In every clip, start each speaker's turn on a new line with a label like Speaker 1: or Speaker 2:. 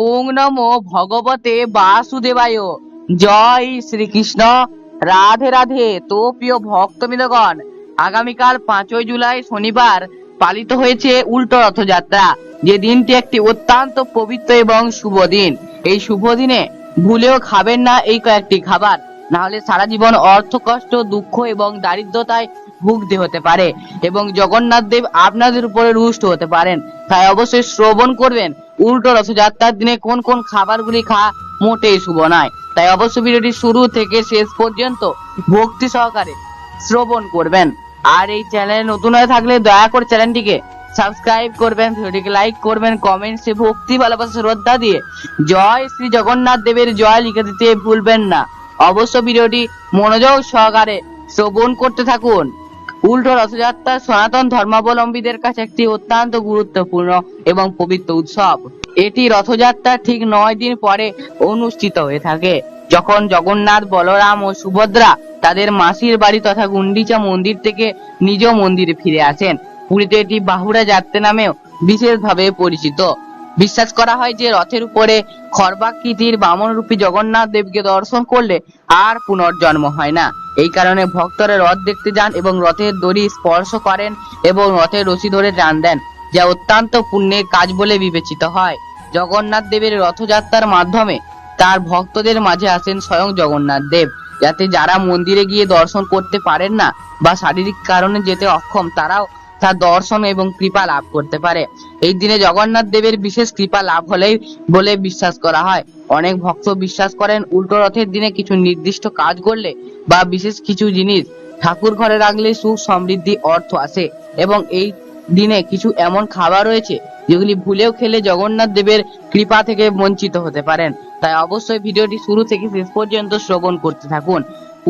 Speaker 1: ওং নমো ভগবতে বাসুদেবায়। জয় শ্রীকৃষ্ণ। রাধে রাধে। তো প্রিয় ভক্তবৃন্দগণ, আগামীকাল পাঁচই জুলাই শনিবার পালিত হয়েছে উল্টো রথযাত্রা। যে দিনটি একটি অত্যন্ত পবিত্র এবং শুভ দিন। এই শুভ দিনে ভুলেও খাবেন না এই কয়েকটি খাবার। না হলে সারা জীবন অর্থ, কষ্ট, দুঃখ এবং দারিদ্রতায় ভুগতে হতে পারে এবং জগন্নাথ দেব আপনাদের উপরে রুষ্ট হতে পারেন। তাই অবশ্যই শ্রবণ করবেন উল্টো রথযাত্রার দিনে কোন কোন খাবারগুলি খাওয়া মোটেই শুভ নয়। তাই অবশ্যই ভিডিওটি শুরু থেকে শেষ পর্যন্ত ভক্তি সহকারে শ্রবণ করবেন। আর এই চ্যানেলে নতুন হয়ে থাকলে দয়া করে চ্যানেলটিকে সাবস্ক্রাইব করবেন, ভিডিওটিকে লাইক করবেন কমেন্টসে ভক্তি, ভালোবাসা, শ্রদ্ধা দিয়ে জয় শ্রী জগন্নাথ দেবের জয় লিখে দিতে ভুলবেন না। অবশ্য ভিডিওটি মনোযোগ সহকারে শ্রবণ করতে থাকুন। উল্টো রথযাত্রা সনাতন ধর্মাবলম্বীদের কাছে একটি অত্যন্ত গুরুত্বপূর্ণ এবং পবিত্র উৎসব। এটি রথযাত্রার ঠিক নয় দিন পরে অনুষ্ঠিত হয়ে থাকে। যখন জগন্নাথ, বলরাম ও সুভদ্রা তাদের মাসির বাড়ি তথা গুন্ডিচা মন্দির থেকে নিজ মন্দিরে ফিরে আসেন, পুরীতে এটি বাহুড়া যাত্রা নামেও বিশেষভাবে পরিচিত। বিশ্বাস করা হয় যে রথের উপরে খর্বাকৃতির বামন রূপী জগন্নাথ দেবকে দর্শন করলে আর পুনর্জন্ম হয় না। এই কারণে ভক্তরা রথ দেখতে যান এবং রথের দড়ি স্পর্শ করেন এবং রথের রশি ধরে টান দেন, যা অত্যন্ত পুণ্যের কাজ বলে বিবেচিত হয়। জগন্নাথ দেবের রথযাত্রার মাধ্যমে তার ভক্তদের মাঝে আসেন স্বয়ং জগন্নাথ দেব, যাতে যারা মন্দিরে গিয়ে দর্শন করতে পারেন না বা শারীরিক কারণে যেতে অক্ষম, তারাও তার দর্শন এবং কৃপা লাভ করতে পারে। এই দিনে জগন্নাথ দেবের বিশেষ কৃপা লাভ হলেই বলে বিশ্বাস করা হয়। অনেক ভক্ত বিশ্বাস করেন, উল্টো রথের দিনে কিছু নির্দিষ্ট কাজ করলে বা বিশেষ কিছু জিনিস ঠাকুর ঘরে রাখলে সুখ, সমৃদ্ধি, অর্থ আসে এবং এই দিনে কিছু এমন খাবার রয়েছে যেগুলি ভুলেও খেলে জগন্নাথ দেবের কৃপা থেকে বঞ্চিত হতে পারেন। তাই অবশ্যই ভিডিওটি শুরু থেকে শেষ পর্যন্ত শ্রবণ করতে থাকুন।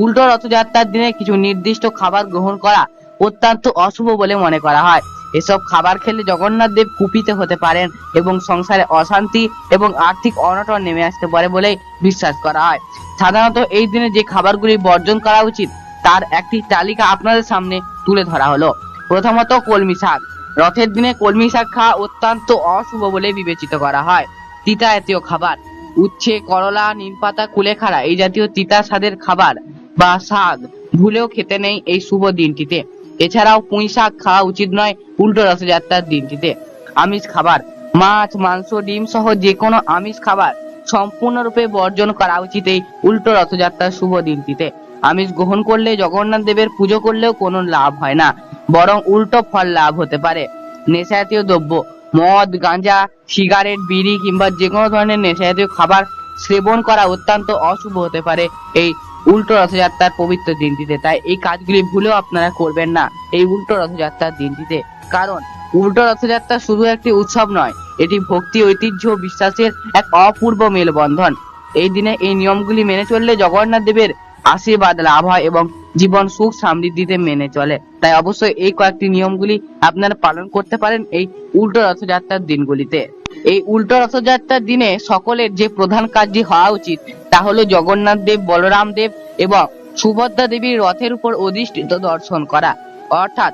Speaker 1: উল্টো রথযাত্রার দিনে কিছু নির্দিষ্ট খাবার গ্রহণ করা অত্যন্ত অশুভ বলে মনে করা হয়। এসব খাবার খেলে জগন্নাথ দেব কুপিত হতে পারেন এবং সংসারে অশান্তি এবং আর্থিক অনটন নেমে আসতে পারে বলে বিশ্বাস করা হয়। সাধারণত এই দিনে যে খাবারগুলি বর্জন করা উচিত, তার একটি তালিকা আপনাদের সামনে তুলে ধরা হলো। প্রথমত কলমি শাক। রথের দিনে কলমি শাক খাওয়া অত্যন্ত অশুভ বলে বিবেচিত করা হয়। তিতা জাতীয় খাবার। উচ্ছে, করলা, নিমপাতা, কুলেখাড়া এই জাতীয় তিতা স্বাদের খাবার বা শাক ভুলেও খেতে নেই এই শুভ দিনটিতে। এছাড়াও পুঁই শাক খাওয়া উচিত নয়, উল্টো রথযাত্রার দিনটিতে। আমিষ খাবার, মাছ, মাংস, ডিম সহ যে কোনো আমিষ খাবার সম্পূর্ণরূপে বর্জন করা উচিত এই উল্টো রথযাত্রার শুভ দিনটিতে। আমিষ গ্রহণ করলে জগন্নাথ দেবের পুজো করলেও কোনো লাভ হয় না, বরং উল্টো ফল লাভ হতে পারে। নেশা জাতীয় দ্রব্য, মদ, গাঁজা, সিগারেট, বিড়ি কিংবা যে কোনো ধরনের নেশা জাতীয় খাবার সেবন করা অত্যন্ত অশুভ হতে পারে এই উল্টো রথযাত্রার পবিত্র দিনটিতে। তাই এই কাজগুলি ভুলেও আপনারা করবেন না এই উল্টো রথযাত্রার দিনটিতে। কারণ উল্টো রথযাত্রা শুধু একটি উৎসব নয়, এটি ভক্তি, ঐতিহ্য বিশ্বাসের এক অপূর্ব মেলবন্ধন। এই দিনে এই নিয়মগুলি মেনে চললে জগন্নাথ দেবের আশীর্বাদ, লাভ হয় এবং জীবন সুখ সমৃদ্ধিতে মেনে চলে। তাই অবশ্যই এই কয়েকটি নিয়মগুলি আপনারা পালন করতে পারেন এই উল্টো রথযাত্রার দিনগুলিতে। এই উল্টো রথযাত্রার দিনে সকলের যে প্রধান কাজটি হওয়া উচিত, তা হলো জগন্নাথ দেব, বলরাম দেব এবং সুভদ্রা দেবীর রথের উপর অধিষ্ঠিত দর্শন করা। অর্থাৎ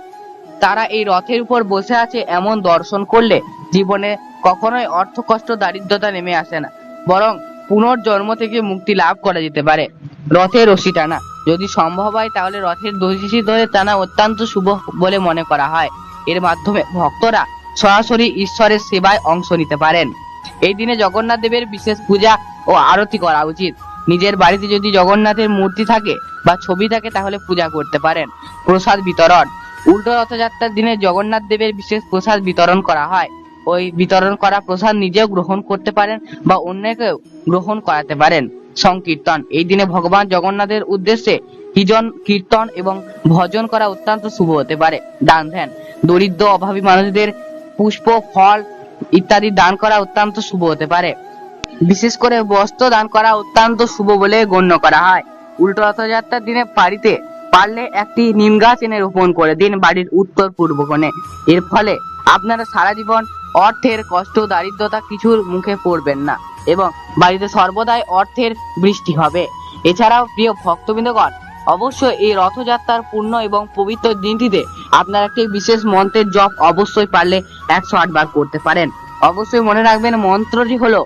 Speaker 1: তারা এই রথের উপর বসে আছে এমন দর্শন করলে জীবনে কখনোই অর্থ কষ্ট দারিদ্রতা নেমে আসে না, বরং পুনর্জন্ম থেকে মুক্তি লাভ করা যেতে পারে। রথের রশি টানা। যদি সম্ভব হয়, তাহলে রথের দশি ধরে টানা অত্যন্ত শুভ বলে মনে করা হয়। এর মাধ্যমে ভক্তরা সরাসরি ঈশ্বরের সেবায় অংশ নিতে পারেন। এই দিনে জগন্নাথ দেবের বিশেষ পূজা ও আরতি করা উচিত। নিজের বাড়িতে যদি জগন্নাথের মূর্তি থাকে বা ছবি থাকে, তাহলে পূজা করতে পারেন। প্রসাদ বিতরণ। উল্টো রথযাত্রার দিনে জগন্নাথ দেবের বিশেষ প্রসাদ বিতরণ করা হয়। ওই বিতরণ করা প্রসাদ নিজেও গ্রহণ করতে পারেন বা অন্যকেও গ্রহণ করাতে পারেন। সংকীর্তন। এই দিনে ভগবান জগন্নাথের উদ্দেশ্যে হিজন কীর্তন এবং ভজন করা অত্যন্ত শুভ হতে পারে। দান ধ্যান। দরিদ্র, অভাবী মানুষদের পুষ্প, ফল ইত্যাদি দান করা অত্যন্ত শুভ হতে পারে। বিশেষ করে বস্ত্র দান করা অত্যন্ত শুভ বলে গণ্য করা হয়। উল্টো রথযাত্রার দিনে বাড়িতে পারলে একটি নিম গাছ এনে রোপণ করে দিন বাড়ির উত্তর পূর্ব কোণে। এর ফলে আপনারা সারা জীবন অর্থের কষ্ট, দারিদ্রতা কিছুর মুখে পড়বেন না এবং বাড়িতে সর্বদাই অর্থের বৃষ্টি হবে। এছাড়াও প্রিয় ভক্তবৃন্দগণ, অবশ্যই এই রথযাত্রার পূর্ণ এবং পবিত্র দিনটিতে আপনারা একটি বিশেষ মন্ত্রের জপ অবশ্যই পারলে একশো আট বার করতে পারেন। অবশ্যই মনে রাখবেন মন্ত্রটি হলো,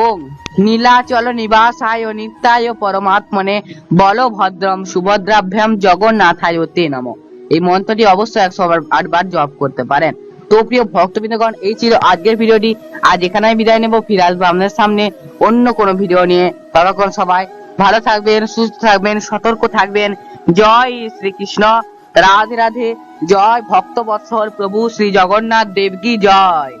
Speaker 1: ওম নীলাচল নিবাসায় নিত্যায় পরমাত্মনে বলভদ্রম সুভদ্রাভ্যাম জগন্নাথায় তে নম। এই মন্ত্রটি অবশ্যই একশো আটবার জপ করতে পারেন। তো প্রিয় ভক্তবৃন্দগণ, এই ছিল আজকের ভিডিওটি। আজ এখানে বিদায় নেব, ফিরে আসব আপনাদের সামনে অন্য কোনো ভিডিও নিয়ে। ততক্ষণ সবাই ভালো থাকবেন, সুস্থ থাকবেন, সতর্ক থাকবেন। জয় শ্রীকৃষ্ণ। রাধে রাধে। জয় ভক্ত বৎসল প্রভু শ্রী জগন্নাথ দেব কি জয়।